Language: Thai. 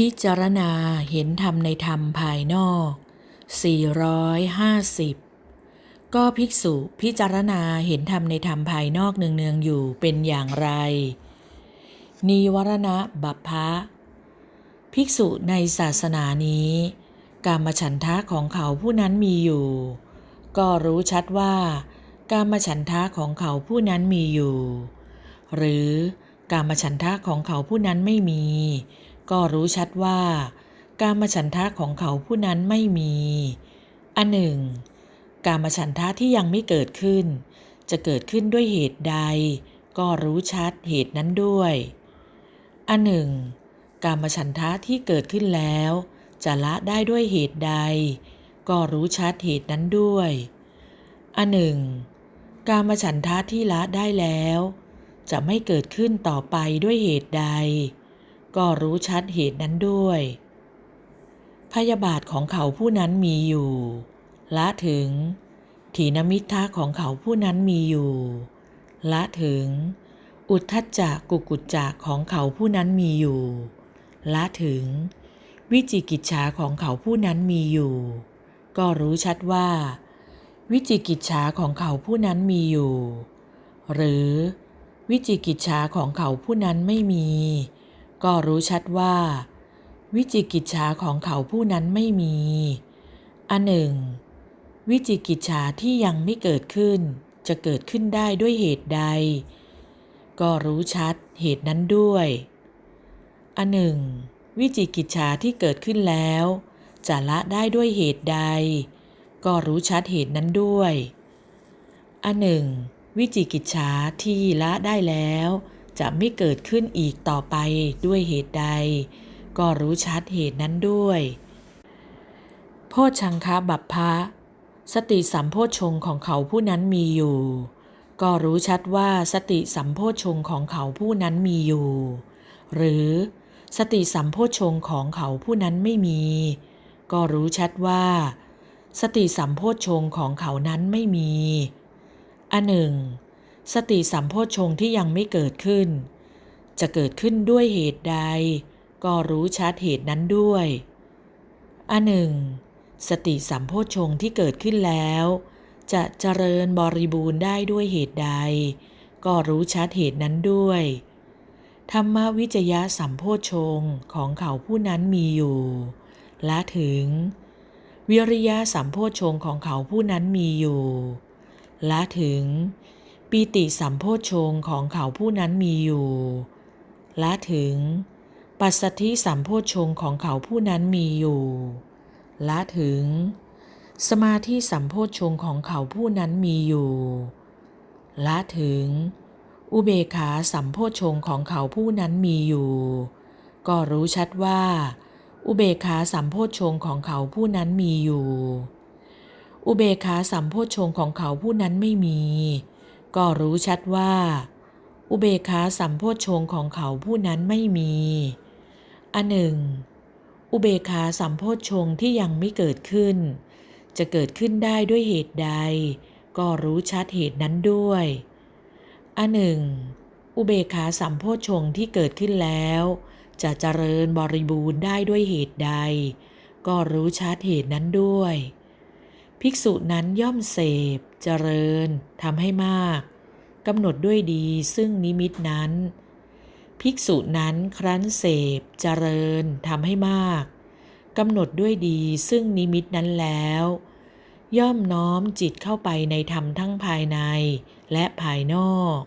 พิจารณาเห็นธรรมในธรรมภายนอก 450 ก็ภิกษุพิจารณาเห็นธรรมในธรรมภายนอกเนืองๆอยู่เป็นอย่างไร นิวรณะบัพพะ ภิกษุในศาสนานี้ กามฉันทะของเขาผู้นั้นมีอยู่ ก็รู้ชัดว่า กามฉันทะของเขาผู้นั้นมีอยู่ หรือกามฉันทะของเขาผู้นั้นไม่มี ก็รู้ชัดว่า การมาฉันทะของเขาผู้นั้นไม่มี อันหนึ่ง การมาฉันทะที่ยังไม่เกิดขึ้น จะเกิดขึ้นด้วยเหตุใด ก็รู้ชัดเหตุนั้นด้วย อันหนึ่ง การมาฉันทะที่เกิดขึ้นแล้ว จะละได้ด้วยเหตุใด ก็รู้ชัดเหตุนั้นด้วย อันหนึ่ง การมาฉันทะที่ละได้แล้ว จะไม่เกิดขึ้นต่อไปด้วยเหตุใด ก็รู้ชัดเหตุนั้นด้วย พยาบาทของเขาผู้นั้นมีอยู่ ละถึง ถีนมิทะของเขาผู้นั้นมีอยู่ ละถึง อุทธัจจะกุกุจจะของเขาผู้นั้นมีอยู่ ละถึง วิจิกิจฉาของเขาผู้นั้นมีอยู่ ก็รู้ชัดว่า วิจิกิจฉาของเขาผู้นั้นมีอยู่ หรือวิจิกิจฉาของเขาผู้นั้นไม่มี ก็รู้ชัดว่า วิจิกิจฉาของเขาผู้นั้นไม่มี อันหนึ่ง วิจิกิจฉาที่ยังไม่เกิดขึ้น จะเกิดขึ้นได้ด้วยเหตุใด ก็รู้ชัดเหตุนั้นด้วย อันหนึ่ง วิจิกิจฉาที่เกิดขึ้นแล้ว จะละได้ด้วยเหตุใด ก็รู้ชัดเหตุนั้นด้วย อันหนึ่ง วิจิกิจฉาที่ละได้แล้ว จะไม่เกิดขึ้นอีกต่อไปด้วยเหตุใด ก็รู้ชัดเหตุนั้นด้วย โพชังคะบัพพะสติสัมโพชงของเขาผู้นั้นมีอยู่ ก็รู้ชัดว่าสติสัมโพชงของเขาผู้นั้นมีอยู่ หรือสติสัมโพชงของเขาผู้นั้นไม่มี ก็รู้ชัดว่า สติสัมโพชงของเขานั้นไม่มี อันหนึ่ง สติสัมโพชงที่ยังไม่เกิดขึ้น จะเกิดขึ้นด้วยเหตุใด ก็รู้ชัดเหตุนั้นด้วยอันหนึ่ง สติสัมโพชงที่เกิดขึ้นแล้ว จะเจริญบริบูรณ์ได้ด้วยเหตุใด ก็รู้ชัดเหตุนั้นด้วย ธรรมวิจยะสัมโพชงของเขาผู้นั้นมีอยู่และถึง วิริยะสัมโพชงของเขาผู้นั้นมีอยู่และถึง ปีติสัมโพชงของเขาผู้นั้นมีอยู่ และถึง ปัสสธิสัมโพชงของเขาผู้นั้นมีอยู่ และถึง สมาธิสัมโพชงของเขาผู้นั้นมีอยู่ และถึง อุเบขาสัมโพชงของเขาผู้นั้นมีอยู่ ก็รู้ชัดว่า อุเบขาสัมโพชงของเขาผู้นั้นมีอยู่ อุเบขาสัมโพชงของเขาผู้นั้นไม่มี ก็รู้ชัดว่า อุเบกขาสัมโพชงของเขาผู้นั้นไม่มี อันหนึ่ง อุเบกขาสัมโพชงที่ยังไม่เกิดขึ้น จะเกิดขึ้นได้ด้วยเหตุใด ก็รู้ชัดเหตุนั้นด้วย อันหนึ่ง อุเบกขาสัมโพชงที่เกิดขึ้นแล้ว จะเจริญบริบูรณ์ได้ด้วยเหตุใด ก็รู้ชัดเหตุนั้นด้วย ภิกษุนั้นย่อมเสพ เจริญทำให้มากกำหนดด้วยดีซึ่งนิมิตนั้น ภิกษุนั้นครั้นเสพ เจริญทำให้มากกำหนดด้วยดีซึ่งนิมิตนั้นแล้ว ย่อมน้อมจิตเข้าไปในธรรมทั้งภายในและภายนอก